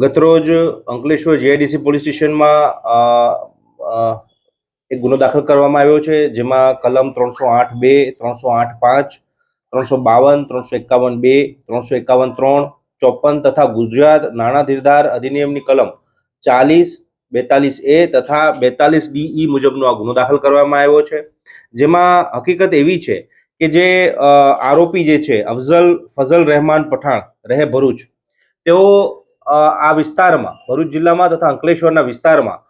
ગતરોજ Ankleshwar GIDC police સ્ટેશનમાં એક ગુનો દાખલ કરવામાં આવ્યો છે, જેમાં કલમ ત્રણસો આઠ બે, ત્રણસો આઠ પાંચ, ત્રણસો બાવન, ત્રણસો એકાવન બે, ત્રણસો એકાવન ત્રણ, ચોપન તથા ગુજરાત નાણાં ધીરધાર અધિનિયમની કલમ ચાલીસ, બેતાલીસ એ તથા બેતાલીસ ડીઈ મુજબનો આ ગુનો દાખલ કરવામાં આવ્યો છે. જેમાં હકીકત એવી છે કે જે આરોપી જે છે, અફઝલ ફઝલ રહેમાન પઠાણ, રહે ભરૂચ, તેઓ આ વિસ્તારમાં, ભરૂચ જિલ્લામાં તથા અંકલેશ્વરના વિસ્તારમાં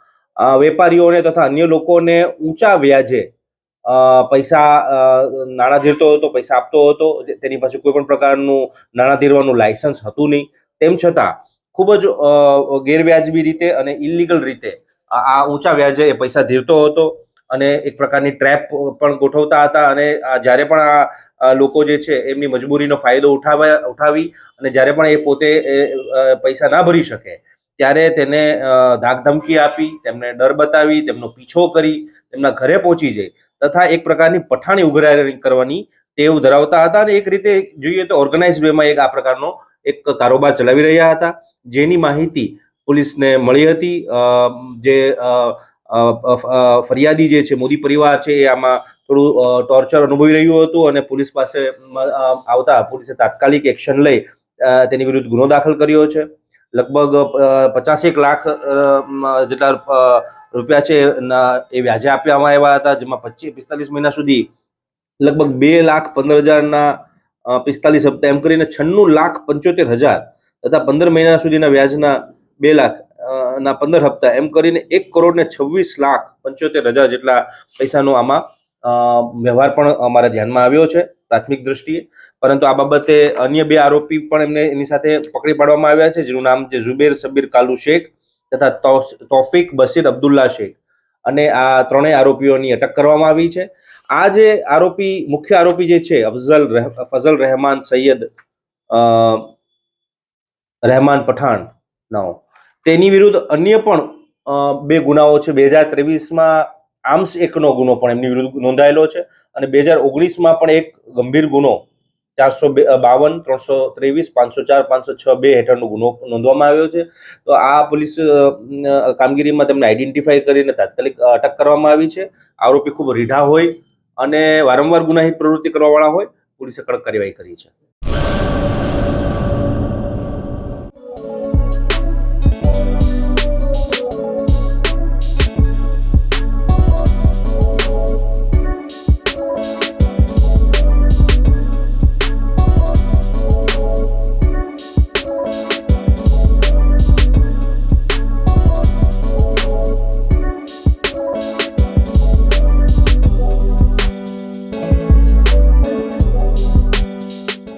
વેપારીઓને તથા અન્ય લોકોને ઊંચા વ્યાજે પૈસા નાણાં ધીરતો હતો, પૈસા આપતો હતો તેની પાસે કોઈ પણ પ્રકારનું નાણાં ધીરવાનું લાયસન્સ હતું નહીં. તેમ છતાં, ખૂબ જ ગેરવ્યાજબી રીતે અને ઇલીગલ રીતે, આ ઊંચા વ્યાજે એ પૈસા ધીરતો હતો. અને એક પ્રકારની ટ્રેપ પણ ગોઠવતા હતા અને જ્યારે પણ આ લોકો જે છે, એમની મજબૂરીનો ફાયદો ઉઠાવ્યા ઉઠાવી અને જ્યારે પણ એ પોતે પૈસા ના ભરી શકે, ત્યારે તેને ધાકધમકી આપી, તેમને ડર બતાવી, તેમનો પીછો કરી, તેમના ઘરે પહોંચી જઈ, તથા એક પ્રકારની પઠાણી ઉઘરાણી કરવાની ટેવ ધરાવતા હતા અને એક રીતે જોઈએ તો ઓર્ગેનાઇઝ વેમાં એક આ પ્રકારનો એક કારોબાર ચલાવી રહ્યા હતા, જેની માહિતી પોલીસને મળી હતી જે ફરિયાદી જે છે, મોદી પરિવાર છે, એ આમાં થોડું ટોર્ચર અનુભવી રહ્યું હતું અને પોલીસ પાસે આવતા પોલીસે તાત્કાલિક એક્શન લઈ તેની વિરુદ્ધ ગુનો દાખલ કર્યો છે. લગભગ પચાસેક લાખ જેટલા રૂપિયા છે એ વ્યાજે આપવામાં આવ્યા હતા, જેમાં પચીસ પિસ્તાલીસ મહિના સુધી લગભગ બે લાખ પંદર હજારના પિસ્તાલીસ હપ્તા એમ કરીને છન્નું લાખ પંચોતેર હજાર તથા પંદર મહિના સુધીના વ્યાજના બે લાખ ના, પંદર હપ્તા. એમ કરીને એક કરોડ ને છવ્વીસ લાખ પંચોતેર હજાર જેટલા પૈસાનો આમાં વ્યવહાર પણ અમારા ધ્યાનમાં આવ્યો છે, પ્રાથમિક દ્રષ્ટિએ. પરંતુ આ બાબતે અન્ય બે આરોપી પણ એમને એની સાથે પકડી પાડવામાં આવ્યા છે, જેનું નામ છે ઝુબેર સબીર કાલુ શેખ તથા તોફિક બશીર અબ્દુલ્લા શેખ. અને આ ત્રણેય આરોપીઓની અટક કરવામાં આવી છે. આ જે આરોપી, મુખ્ય આરોપી જે છે, અફઝલ ફઝલ રહેમાન સૈયદ રહેમાન પઠાણ, નાઓ. તેની વિરુદ્ધ અન્ય પણ બે ગુનાઓ છે. બે હજાર ત્રેવીસમાં આર્મ્સ એકનો ગુનો પણ એમની વિરુદ્ધ નોંધાયેલો છે અને બે હજાર ઓગણીસમાં પણ એક ગંભીર ગુનો, ચારસો બાવન, ત્રણસો ત્રેવીસ, પાંચસો ચાર, પાંચસો છ, બે હેઠળનો ગુનો નોંધવામાં આવ્યો છે. તો આ પોલીસ કામગીરીમાં તેમને આઈડેન્ટિફાઈ કરીને તાત્કાલિક અટક કરવામાં આવી છે. આરોપી ખૂબ રીઢા હોય અને વારંવાર ગુનાહિત પ્રવૃત્તિ કરવાવાળા હોય, પોલીસે કડક કાર્યવાહી કરી છે.